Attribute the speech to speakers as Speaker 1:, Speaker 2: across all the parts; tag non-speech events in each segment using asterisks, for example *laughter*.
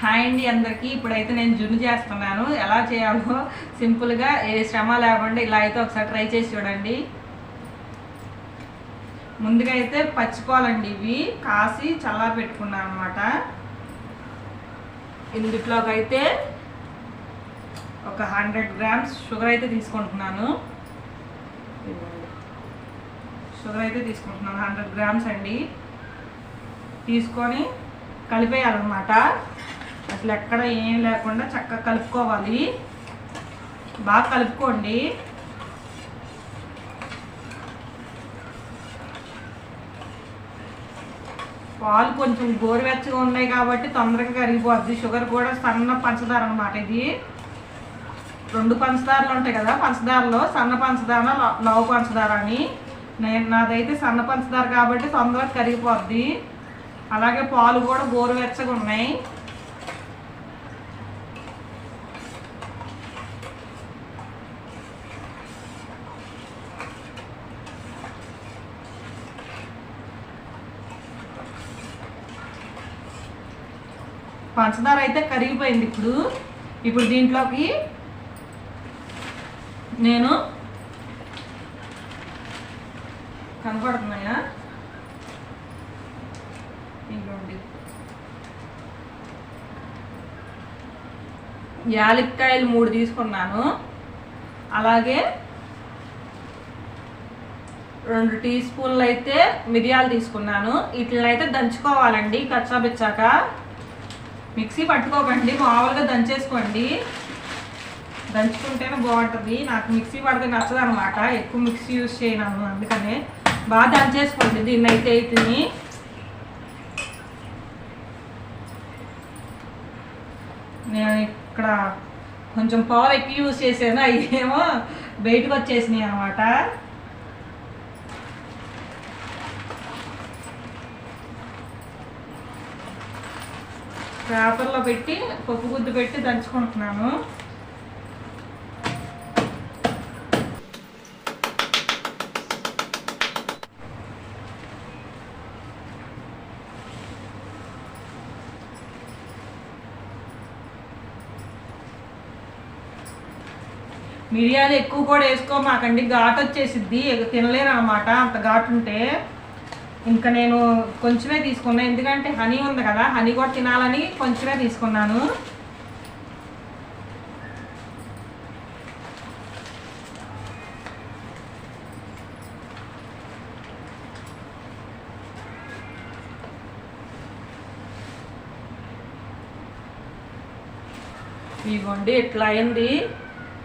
Speaker 1: Hi అండి అందరికీ. ఇప్పుడైతే నేను జున్ను చేస్తున్నాను. ఎలా చేయాలో సింపుల్గా ఏ శ్రమ లేకుండా ఇలా అయితే ఒకసారి ట్రై చేసి చూడండి. ముందుగా అయితే పచ్చిపాలండి ఇవి. కాసి చల్లారి పెట్టుకున్నాను అనమాట ఇందులోకి అయితే ఒక హండ్రెడ్ గ్రామ్స్ షుగర్ అయితే తీసుకుంటున్నాను. షుగర్ అయితే తీసుకుంటున్నాను. హండ్రెడ్ గ్రామ్స్ అండి. తీసుకొని కలిపేయాలన్నమాట. అసలు ఎక్కడ ఏం లేకుండా చక్కగా కలుపుకోవాలి. బాగా కలుపుకోండి. పాలు కొంచెం గోరువెచ్చగా ఉన్నాయి కాబట్టి తొందరగా కరిగిపోద్ది. షుగర్ కూడా సన్న పంచదార అనమాట ఇది. రెండు పంచదారలు ఉంటాయి కదా పంచదారలో సన్న పంచదార లవ్ లవ పంచదార అని. నేను నాదైతే సన్న పంచదార కాబట్టి తొందరగా కరిగిపోద్ది. అలాగే పాలు కూడా గోరువెచ్చగా ఉన్నాయి. పంచదార అయితే కరిగిపోయింది ఇప్పుడు. ఇప్పుడు దీంట్లోకి నేను కనపడుతున్నాయా ఇదిగోండి. యాలక్కాయలు మూడు తీసుకున్నాను. అలాగే రెండు టీ స్పూన్లు అయితే మిరియాలు తీసుకున్నాను. వీటిని అయితే దంచుకోవాలండి కచ్చాబిచ్చాక. మిక్సీ పట్టుకోకండి మామూలుగా దంచేసుకోండి. దంచుకుంటేనే బాగుంటుంది. నాకు మిక్సీ పడితే నచ్చదు అనమాట ఎక్కువ మిక్సీ యూజ్ చేయను అందుకనే బాగా దంచేసుకోండి. దీన్ని అయితే వీటిని నేను ఇక్కడ కొంచెం పాలు ఎక్కువ యూజ్ చేసాను అవి ఏమో బయటకు వచ్చేసినాయి అనమాట. పేపర్లో పెట్టి పప్పు గుద్దు పెట్టి దంచుకుంటున్నాను. మిరియాలు ఎక్కువ కూడా వేసుకోమాకండి ఘాటు వచ్చేసిద్ది తినలేరు అనమాట అంత ఘాటు ఉంటే ఇంకా నేను కొంచెమే తీసుకున్నాను ఎందుకంటే హనీ ఉంది కదా హనీ కూడా తినాలని కొంచెమే తీసుకున్నాను. ఇవ్వండి ఇట్లా అయింది.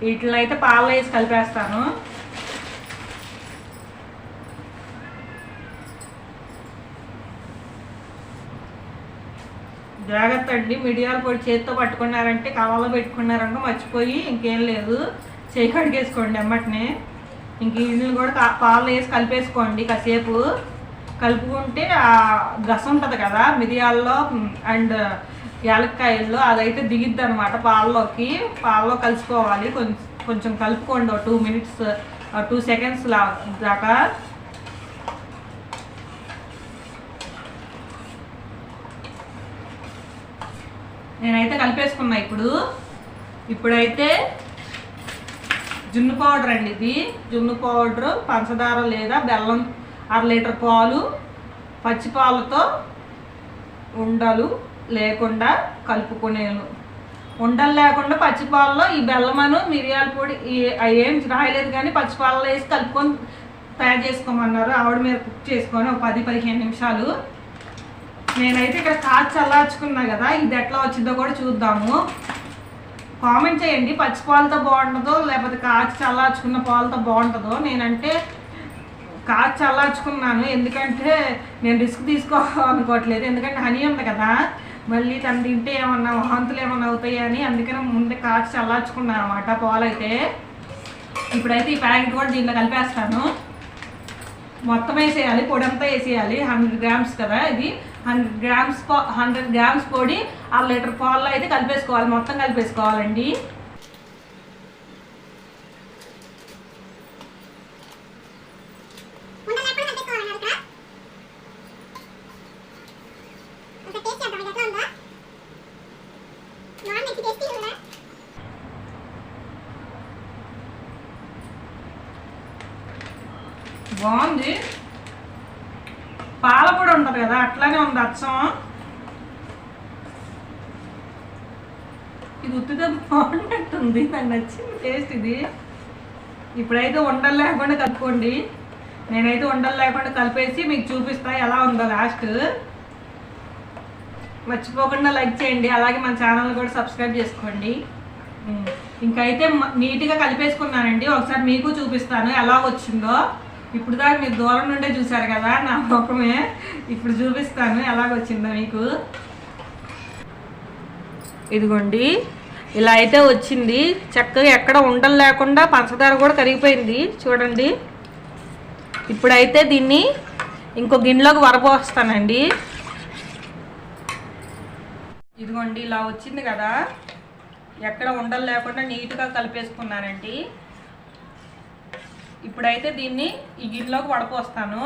Speaker 1: వీటిని అయితే పాలు వేసి కలిపేస్తాను. జాగ్రత్త అండి. మిడియాల పొడి చేతితో పట్టుకున్నారంటే కవాలో పెట్టుకున్నారంటే మర్చిపోయి ఇంకేం లేదు. చేయి కడిగేసుకోండి అమ్మటినే ఇంక వీళ్ళని కూడా పాలు పాలలో వేసి కలిపేసుకోండి కాసేపు. కలుపుకుంటే ఆ రసం ఉంటుంది కదా మిరియాల్లో అండ్ యాలక్కాయల్లో అదైతే దిగిద్ది అనమాట పాలలోకి. పాలలో కలుసుకోవాలి. కొంచెం కొంచెం కలుపుకోండి ఒక టూ మినిట్స్ టూ సెకండ్స్ లా దాకా. నేనైతే కలిపేసుకున్నా ఇప్పుడు. ఇప్పుడైతే జున్ను పౌడర్ అండి ఇది. జున్ను పౌడరు పంచదార లేదా బెల్లం అర లీటర్ పాలు పచ్చి పాలతో ఉండలు లేకుండా కలుపుకునేను. ఉండలు లేకుండా పచ్చి పాలలో ఈ బెల్లమను మిరియాల పొడి అవి ఏం రాయలేదు కానీ పచ్చి పాలలో వేసి కలుపుకొని తయారు చేసుకోమన్నారు. ఆవిడ మీద కుక్ చేసుకొని ఒక పది పదిహేను నిమిషాలు నేనైతే ఇక్కడ కాచి చల్లార్చుకున్నా కదా ఇది ఎట్లా వచ్చిందో కూడా చూద్దాము. కామెంట్ చేయండి పచ్చి పాలతో బాగుంటుందో లేకపోతే కాచి చల్లార్చుకున్న పాలతో బాగుంటుందో. నేనంటే కాచి చల్లార్చుకున్నాను ఎందుకంటే నేను రిస్క్ తీసుకోవాలనుకోవట్లేదు. ఎందుకంటే హనీ ఉంది కదా మళ్ళీ తను తింటే ఏమన్నా వాంతులు ఏమన్నా అవుతాయి అని అందుకని ముందే కాచి చల్లార్చుకున్నాను అనమాట పాలైతే. ఇప్పుడైతే ఈ ప్యాకెట్ కూడా దీంట్లో కలిపేస్తాను. మొత్తం వేసేయాలి పొడి అంతా వేసేయాలి హండ్రెడ్ గ్రామ్స్ కదా ఇది. హండ్రెడ్ గ్రామ్స్ హండ్రెడ్ గ్రామ్స్ పొడి అర లీటర్ పాల్లో అయితే కలిపేసుకోవాలి. మొత్తం కలిపేసుకోవాలండి. బాగుంది. పాల కూడా ఉంటుంది కదా అట్లానే ఉంది అచ్చం. ఇది ఉత్తిగా బాగున్నట్టుంది నాకు నచ్చింది టేస్ట్ ఇది. ఇప్పుడైతే వండలు లేకుండా కలుపుకోండి. నేనైతే వండలు లేకుండా కలిపేసి మీకు చూపిస్తా ఎలా ఉందో లాస్ట్ మర్చిపోకుండా లైక్ చేయండి అలాగే మన ఛానల్ కూడా సబ్స్క్రైబ్ చేసుకోండి. ఇంకైతే నీట్గా కలిపేసుకున్నానండి. ఒకసారి మీకు చూపిస్తాను ఎలా వచ్చిందో. ఇప్పుడు దాకా మీరు దూరం నుండే చూసారు కదా నా ముఖమే. ఇప్పుడు చూపిస్తాను ఎలాగొచ్చిందో మీకు. ఇదిగోండి ఇలా అయితే వచ్చింది. చక్కగా ఎక్కడ ఉండలు లేకుండా పంచదార కూడా కరిగిపోయింది. చూడండి. ఇప్పుడైతే దీన్ని ఇంకో గిన్నెలోకి వరపోస్తానండి. ఇదిగోండి ఇలా వచ్చింది కదా. ఎక్కడ ఉండలు లేకుండా నీట్గా కలిపేసుకున్నానండి. ఇప్పుడైతే దీన్ని ఈ గిన్నెలోకి వడపోస్తాను.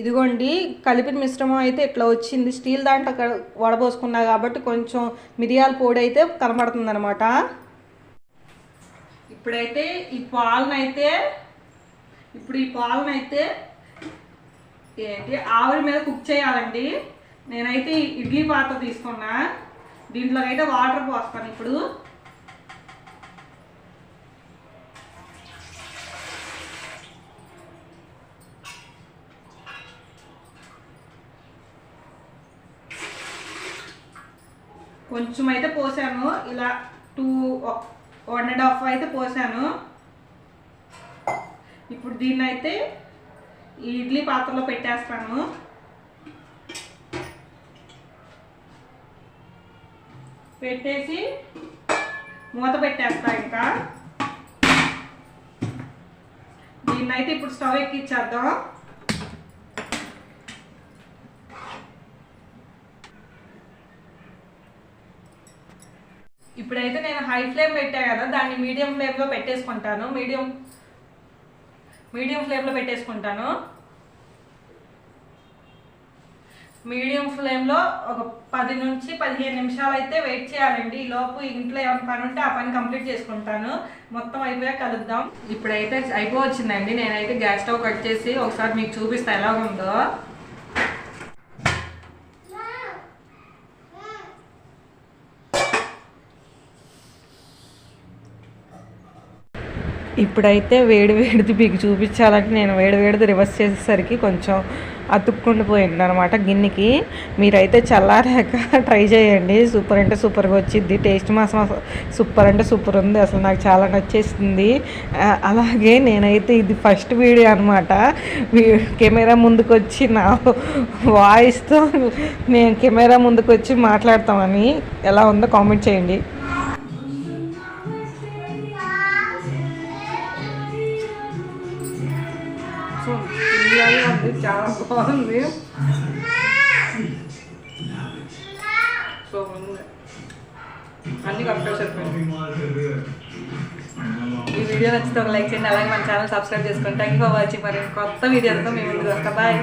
Speaker 1: ఇదిగోండి కలిపిన మిశ్రమం అయితే ఇట్లా వచ్చింది. స్టీల్ దాంట్లో వడబోసుకున్నా కాబట్టి కొంచెం మిరియాల పొడి అయితే కనబడుతుంది అనమాట ఇప్పుడైతే ఈ పాలనైతే ఇప్పుడు ఈ పాలనైతే ఏంటి ఆవిరి మీద కుక్ చేయాలండి. నేనైతే ఇడ్లీ పాత్ర తీసుకున్నా. దీంట్లో అయితే వాటర్ పోస్తాను ఇప్పుడు. కొంచెం అయితే పోసాను. ఇలా టూ వన్ అండ్ హాఫ్ అయితే పోసాను. ఇప్పుడు దీన్ని అయితే ఇడ్లీ పాత్రలో పెట్టేస్తాను. పెట్టేసి మూత పెట్టేస్తా ఇంకా. దీన్నైతే ఇప్పుడు స్టవ్ ఎక్కిచ్చేద్దాం. ఇప్పుడైతే నేను హై ఫ్లేమ్ పెట్టా కదా దాన్ని మీడియం ఫ్లేమ్లో పెట్టేసుకుంటాను. మీడియం మీడియం ఫ్లేమ్లో పెట్టేసుకుంటాను. మీడియం ఫ్లేమ్లో ఒక పది నుంచి పదిహేను నిమిషాలు అయితే వెయిట్ చేయాలండి. ఈ లోపు ఇంట్లో ఏమైనా పని ఉంటే ఆ పని కంప్లీట్ చేసుకుంటాను. మొత్తం అయిపోయాక కలుద్దాం. ఇప్పుడైతే అయిపోవచ్చిందండి. నేనైతే గ్యాస్ స్టవ్ కట్ చేసి ఒకసారి మీకు చూపిస్తా ఎలా ఉందో. ఇప్పుడైతే వేడి వేడిది మీకు చూపించాలంటే నేను వేడి వేడిది రివర్స్ చేసేసరికి కొంచెం అతుక్కుండి పోయింది అనమాట గిన్నెకి. మీరైతే చల్లారాక *laughs* ట్రై చేయండి. సూపర్ అంటే సూపర్గా వచ్చింది టేస్ట్ మాసం సూపర్ అంటే సూపర్ ఉంది. అసలు నాకు చాలా నచ్చేసింది. అలాగే నేనైతే ఇది ఫస్ట్ వీడియో అనమాట కెమెరా ముందుకు వచ్చి నా వాయిస్తో నేను కెమెరా ముందుకు వచ్చి మాట్లాడతామని ఎలా ఉందో కామెంట్ చేయండి. చాలా బాగుంది. సో ఉంది. అన్ని కరెక్ట్గా సరిపోయింది ఈ వీడియో నచ్చితే ఒక లైక్ చేయండి అలాగే మన ఛానల్ సబ్స్క్రైబ్ చేసుకోండి థ్యాంక్ యూ ఫర్ వాచింగ్ మరి కొత్త వీడియోతో మేము ముందుకు వస్తాం. బాయ్